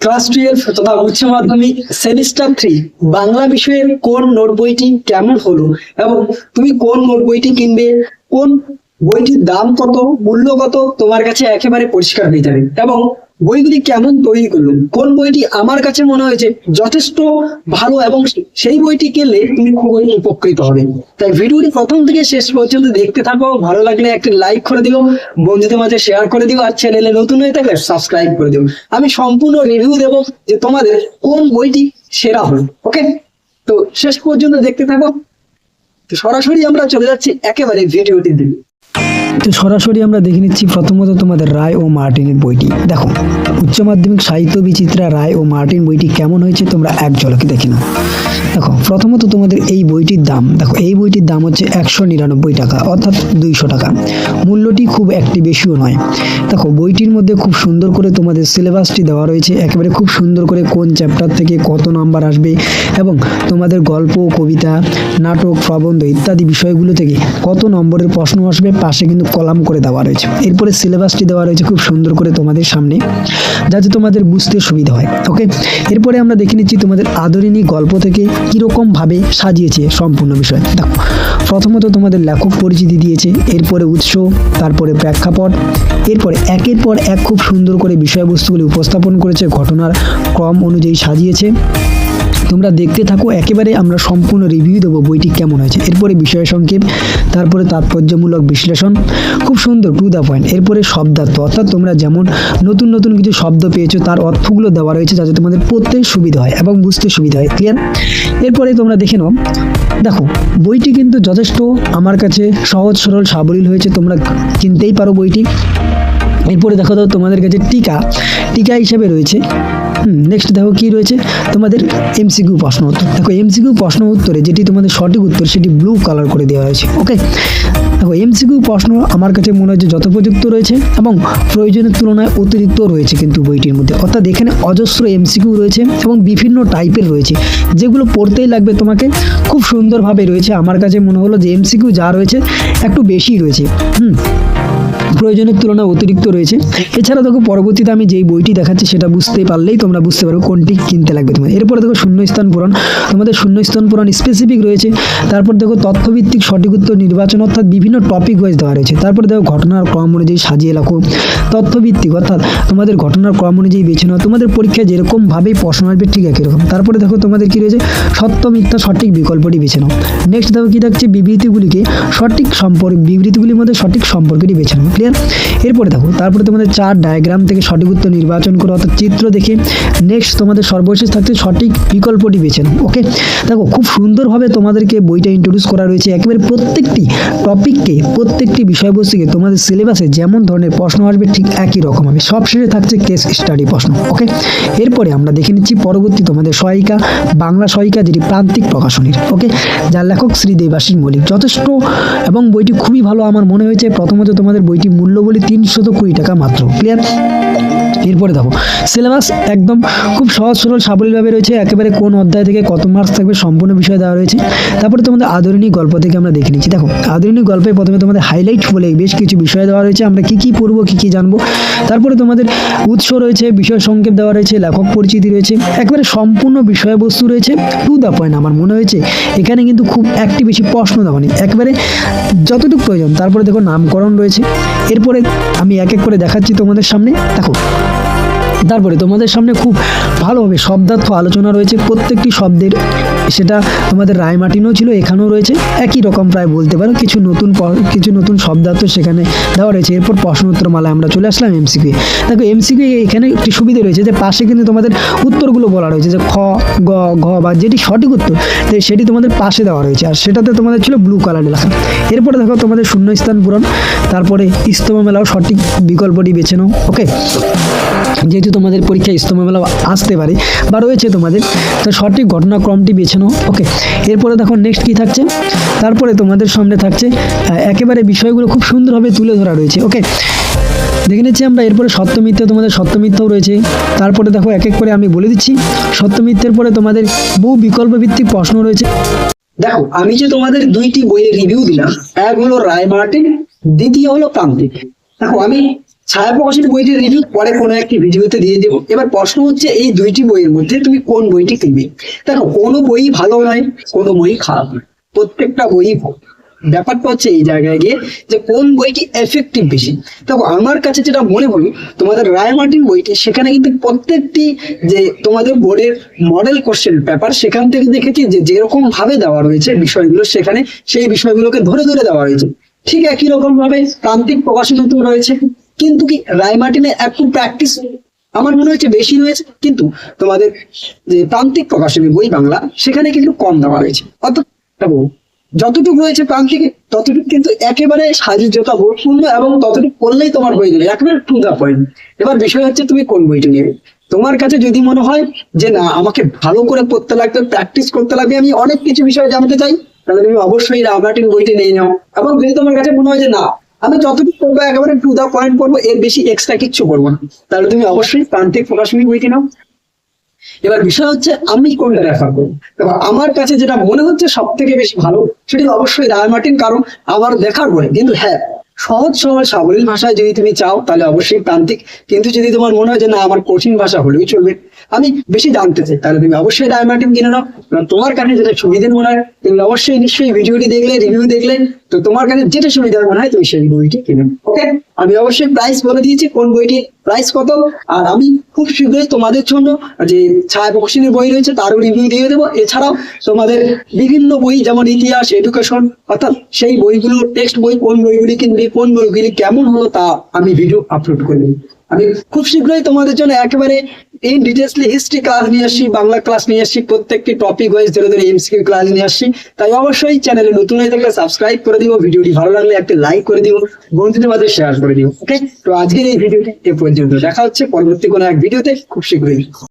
Class twelve তথা উচ্চ মাধ্যমিক সেমিস্টার থ্রি বাংলা বিষয়ের কোন নোট বইটি কেমন হলো এবং তুমি কোন নোট বইটি কিনবে? কোন বইটির দাম কত? মূল্য কত? তোমার কাছে একেবারে পরিষ্কার হয়ে যাবে। এবং বইগুলি কেমন তৈরি করল? কোন বইটি আমার কাছে মনে হয়েছে যথেষ্ট ভালো এবং সেই বইটি কিনলে তুমি খুবই উপকৃত হবে? তাই ভিডিওটি প্রথম থেকে শেষ পর্যন্ত দেখতে থাকো। ভালো লাগলে একটি লাইক করে দিও, বন্ধুদের মাঝে শেয়ার করে দিও, আর চ্যানেলে নতুন হয়ে থাকলে সাবস্ক্রাইব করে দিও। আমি সম্পূর্ণ রিভিউ দেব যে তোমাদের কোন বইটি সেরা হলো ওকে তো শেষ পর্যন্ত দেখতে থাকো। তো সরাসরি আমরা চলে যাচ্ছি একেবারে ভিডিওটির দিকে। তো সরাসরি আমরা দেখে নিচ্ছি প্রথমত তোমাদের রায় ও মার্টিনের বইটি। দেখো, উচ্চ মাধ্যমিক সাহিত্য বিচিত্রা রায় ও মার্টিন বইটি কেমন হয়েছে তোমরা এক ঝলকে দেখে নাও। দেখো, প্রথমত তোমাদের এই বইটির দাম, দেখো, এই বইটির দাম হচ্ছে একশো নিরানব্বই টাকা, অর্থাৎ দুইশো টাকা। মূল্যটি খুব একটি বেশিও নয়। দেখো, বইটির মধ্যে খুব সুন্দর করে তোমাদের সিলেবাসটি দেওয়া রয়েছে, একেবারে খুব সুন্দর করে কোন চ্যাপ্টার থেকে কত নাম্বার আসবে এবং তোমাদের গল্প, কবিতা, নাটক, প্রবন্ধ ইত্যাদি বিষয়গুলো থেকে কত নম্বরের প্রশ্ন আসবে পাশে কিন্তু কলাম করে দেওয়া রয়েছে। এরপরে সিলেবাসটি দেওয়া রয়েছে খুব সুন্দর করে তোমাদের সামনে, যাতে তোমাদের বুঝতে সুবিধা হয় ওকে এরপরে আমরা দেখে নিচ্ছি তোমাদের আদরিনী গল্প থেকে কীরকমভাবে সাজিয়েছে সম্পূর্ণ বিষয়। দেখো, প্রথমত তোমাদের লেখক পরিচিতি দিয়েছে, এরপরে উৎস, তারপরে প্রেক্ষাপট, এরপরে একের পর এক খুব সুন্দর করে বিষয়বস্তুগুলি উপস্থাপন করেছে, ঘটনার ক্রম অনুযায়ী সাজিয়েছে। তোমরা দেখতে থাকো, একেবারে আমরা সম্পূর্ণ রিভিউ দেবো বইটি কেমন হয়েছে। এরপরে বিষয় সংক্ষেপ, তারপরে তাৎপর্যমূলক বিশ্লেষণ। খুব সুন্দর টু দ্য পয়েন্ট এরপরে শব্দার্থ। অর্থাৎ তোমরা যেমন নতুন নতুন কিছু শব্দ পেয়েছ, তার অর্থগুলো দেওয়া রয়েছে যাতে তোমাদের পড়তে সুবিধা হয় এবং বুঝতে সুবিধা হয়। ক্লিয়ার এরপরে তোমরা দেখে নাও। দেখো, বইটি কিন্তু যথেষ্ট, আমার কাছে সহজ, সরল, সাবলীল হয়েছে, তোমরা কিনতেই পারো বইটি। এরপরে দেখো তো তোমাদের কাছে টিকা। টিকা হিসেবে রয়েছে। নেক্সট দেখো কি রয়েছে? তোমাদের এমসিকিউ প্রশ্ন উত্তর। দেখো এমসিকিউ প্রশ্ন উত্তরে যেটি তোমাদের সঠিক উত্তর, সেটি ব্লু কালার করে দেওয়া হয়েছে ওকে দেখো এমসিকিউ প্রশ্ন আমার কাছে মনে হচ্ছে যথোপযুক্ত রয়েছে এবং প্রয়োজনের তুলনায় অতিরিক্ত রয়েছে কিন্তু বইটির মধ্যে। অর্থাৎ এখানে অজস্র এমসিকিউ রয়েছে এবং বিভিন্ন টাইপের রয়েছে। যেগুলো পড়তেই লাগবে তোমাকে। খুব সুন্দরভাবে রয়েছে। আমার কাছে মনে হলো যে এমসিকিউ যা রয়েছে, একটু বেশি রয়েছে। হুম, প্রয়োজনের তুলনায় অতিরিক্ত রয়েছে। এছাড়া দেখো, পরবর্তীতে আমি যেই বইটি দেখাচ্ছি সেটা বুঝতে পারলেই তোমরা বুঝতে পারো কোনটি কিনতে লাগবে তোমার এরপরে দেখো, শূন্যস্থান পূরণ। তোমাদের শূন্যস্থান পূরণ স্পেসিফিক রয়েছে। তারপর দেখো, তথ্যভিত্তিক সঠিক উত্তর নির্বাচন, অর্থাৎ বিভিন্ন টপিক ওয়াইজ দেওয়া রয়েছে। তারপরে দেখো ঘটনার ক্রম অনুযায়ী সাজিয়ে রাখো। তথ্যভিত্তিক, অর্থাৎ তোমাদের ঘটনার ক্রম অনুযায়ী বেছে নাও। তোমাদের পরীক্ষায় যেরকমভাবেই প্রশ্ন আসবে, ঠিক একই রকম। তারপরে দেখো তোমাদের কি রয়েছে? সত্য, মিথ্যা, সঠিক বিকল্পটি বেছে নাও। নেক্সট দেখো কি থাকছে? বিবৃতিগুলিকে সঠিক সম্পর্ক বিবৃতিগুলির মধ্যে সঠিক সম্পর্কটি বেছে নাও। ক্লিয়ার এরপরে দেখো, তারপরে তোমাদের চার ডায়াগ্রাম থেকে সঠিক উত্তর নির্বাচন করো, অর্থাৎ চিত্র দেখে। নেক্সট তোমাদের সর্বশেষ থাকছে সঠিক বিকল্পটি বেছে নাও। ওকে দেখো, খুব সুন্দরভাবে তোমাদেরকে বইটা ইন্ট্রোডিউস করা রয়েছে। একেবারে প্রত্যেকটি টপিককে প্রত্যেকটি বিষয়বস্তুকে তোমাদের সিলেবাসে যেমন ধরনের প্রশ্ন আসবে, ঠিক একই রকম হবে। সবশেষে থাকছে কেস স্টাডি প্রশ্ন ওকে এরপরে আমরা দেখে নিচ্ছি পরবর্তী তোমাদের সহায়িকা, বাংলা সহায়িকা যেটি প্রান্তিক প্রকাশনীর ওকে যার লেখক শ্রী দেবাশিস মল্লিক। যথেষ্ট, এবং বইটি খুবই ভালো, আমার মনে হয়েছে। প্রথমত তোমাদের বইটি মূল্য বলি তিনশত কুড়ি টাকা মাত্র ক্লিয়ার এরপরে দেখো সিলেবাস একদম খুব সহজ, সরল, সাবলীলভাবে রয়েছে। একেবারে কোন অধ্যায় থেকে কত মার্কস থাকবে সম্পূর্ণ বিষয় দেওয়া রয়েছে। তারপরে তোমাদের আদরণী গল্প থেকে আমরা দেখে নিচ্ছি। দেখো আদরণী গল্পে প্রথমে তোমাদের হাইলাইট বলে বেশ কিছু বিষয় দেওয়া রয়েছে। আমরা কি কি পড়ব, কি কি জানব? তারপরে তোমাদের উৎস রয়েছে, বিষয় সংক্ষেপ দেওয়া রয়েছে, লেখক পরিচিতি রয়েছে, একেবারে সম্পূর্ণ বিষয়বস্তু রয়েছে। টু দ্য পয়েন্ট আমার মনে হয়েছে, এখানে কিন্তু খুব একটি বেশি প্রশ্ন দেওয়া নেই। একবারে যতটুকু প্রয়োজন, তারপরে দেখো নামকরণ রয়েছে। এরপরে আমি এক এক করে দেখাচ্ছি তোমাদের সামনে। দেখো, তারপরে তোমাদের সামনে খুব ভালোভাবে শব্দার্থ আলোচনা রয়েছে প্রত্যেকটি শব্দের। সেটা তোমাদের রায়মার্টিনও ছিল, এখানেও রয়েছে। একই রকম প্রায় বলতে পারো। কিছু নতুন কিছু নতুন শব্দার্থ সেখানে দেওয়া রয়েছে। এরপর প্রশ্ন উত্তর মালায় আমরা চলে আসলাম এমসিকিউ দেখো এমসিকিউ এখানে একটি সুবিধা রয়েছে যে পাশে কিন্তু তোমাদের উত্তরগুলো বলা রয়েছে, যে খ, গ, ঘ বা যেটি সঠিক উত্তর সেটি তোমাদের পাশে দেওয়া রয়েছে। আর সেটাতে তোমাদের ছিল ব্লু কালার লেখা। এরপরে দেখো তোমাদের শূন্যস্থান পূরণ। তারপরে ইস্তমা মেলাও সঠিক বিকল্পটি বেছে নাও ওকে যেহেতু তোমাদের পরীক্ষায় ইস্তমামেলা আসতে পারে বা রয়েছে তোমাদের। তো সঠিক ঘটনাক্রমটি বেছে নাও। ওকে এরপরে দেখো নেক্সট কি থাকছে? তারপরে তোমাদের সামনে থাকছে একেবারে বিষয়গুলো খুব সুন্দরভাবে তুলে ধরা রয়েছে। ওকে দেখে নিচ্ছি আমরা, এরপরে সত্য মিথ্যা তোমাদের সত্য মিথ্যাও রয়েছে। তারপরে দেখো এক এক করে আমি বলে দিচ্ছি। সত্য মিথ্যের পরে তোমাদের বহু বিকল্প ভিত্তিক প্রশ্ন রয়েছে। দেখো, আমি যে তোমাদের দুইটি বইয়ের রিভিউ দিলাম, এক হলো রায় মার্টিন দ্বিতীয় হলো প্রান্তিক। দেখো, আমি ছায়া প্রকাশিত বইটির রিভিউ পরে কোনো একটি ভিডিওতে দিয়ে দেবো। এবার প্রশ্ন হচ্ছে, এই দুইটি বইয়ের মধ্যে তুমি কোন বইটি কিনবে? দেখো, কোনো বই ভালো নয়, কোনো বই খারাপ নয়। প্রত্যেকটা বই। ব্যাপারটা হচ্ছে এই জায়গায় গিয়ে যে কোন বইটি এফেক্টিভ বেশি। দেখো, আমার কাছে যেটা মনে হলো, তোমাদের রায় মার্টিন বইটি, সেখানে কিন্তু প্রত্যেকটি যে তোমাদের বোর্ডের মডেল কোশ্চেন পেপার সেখান থেকে দেখেছি যে যেরকম ভাবে দেওয়া রয়েছে বিষয়গুলো, সেখানে সেই বিষয়গুলোকে ধরে ধরে দেওয়া হয়েছে। ঠিক একই রকম ভাবে প্রান্তিক প্রকাশনীতে রয়েছে। কিন্তু কি রায় মার্টিনে একটু প্র্যাকটিস আমার মনে হচ্ছে বেশি রয়েছে কিন্তু তোমাদের যে প্রান্তিক প্রকাশনী বই বাংলা, সেখানে কিন্তু কম দেওয়া রয়েছে অর্থাৎ যতটুকু রয়েছে প্রান্তিকে, ততটুকু কিন্তু একেবারে সাহায্যতা বোধপূর্ণ এবং ততটুকু করলেই তোমার হয়ে যাবে। একেবারে টু দা পয়েন্ট। এবার বিষয় হচ্ছে তুমি কোন বইটা নেবে তোমার কাছে যদি মনে হয় যে না, আমাকে ভালো করে পড়তে লাগবে প্র্যাকটিস করতে লাগবে, আমি অনেক কিছু বিষয় জানতে চাই, তাহলে তুমি অবশ্যই রামাটিন বইটি নিয়ে নাও। এবং যদি তোমার কাছে মনে হয় যে না আমি যতটুকু করব একেবারে টু দা পয়েন্ট করব এর বেশি এক্সট্রা কিচ্ছু করব না। তাহলে তুমি অবশ্যই প্রান্তিক প্রকাশনী বইটি নাও এবার বিষয় হচ্ছে আমি কোনটা রেফার করব? দেখো, আমার কাছে যেটা মনে হচ্ছে সব থেকে বেশি ভালো সেটি অবশ্যই রায় মার্টিন কারণ আমার দেখার বই। কিন্তু হ্যাঁ সহজ সহজ সাবলীল ভাষায় যদি তুমি চাও তাহলে অবশ্যই প্রান্তিক। কিন্তু যদি তোমার মনে হয় যে না আমার কঠিন ভাষা হলেও চলবে আমি বেশি জানতে চাই। তাহলে তুমি অবশ্যই রায় মার্টিন কিনে নাও। তোমার কাছে যেটা সুবিধের মনে হয়, তুমি অবশ্যই নিশ্চয়ই ভিডিওটি দেখলে রিভিউ দেখলে, তো তোমার কাছে যেটা সুবিধার মনে হয়, তুমি সেই বইটি কিনে ওকে আমি অবশ্যই প্রাইস বলে দিয়েছি, কোন বইটির প্রাইস কত, আর আমি খুব শীঘ্রই তোমাদের জন্য যে ছায়া প্রকাশনীর বই রয়েছে, তারও রিভিউ দিয়ে দেবো। এছাড়াও তোমাদের বিভিন্ন বই, যেমন ইতিহাস এডুকেশন অর্থাৎ সেই বইগুলো টেক্সট বই, কোন বইগুলি কিনবে, কোন বইগুলি কেমন হলো তা আমি ভিডিও আপলোড করে আমি খুব শীঘ্রই তোমাদের জন্য একেবারে ইন ডিটেলসলি হিস্ট্রি ক্লাস নিয়ে আসছি, বাংলা ক্লাস নিয়ে আসছি, প্রত্যেকটি টপিক ওয়াইজ ধরে ধরে এমসিকিউ ক্লাস নিয়ে আসছি। তাই অবশ্যই চ্যানেলে নতুন হয়ে থাকলে সাবস্ক্রাইব করে দিও, ভিডিওটি ভালো লাগলে একটা লাইক করে দিও, বন্ধুদের মাঝে শেয়ার করে দিও ওকে তো আজকের এই ভিডিওটি এ পর্যন্ত। দেখা হচ্ছে পরবর্তী কোনো এক ভিডিওতে, খুব শীঘ্রই।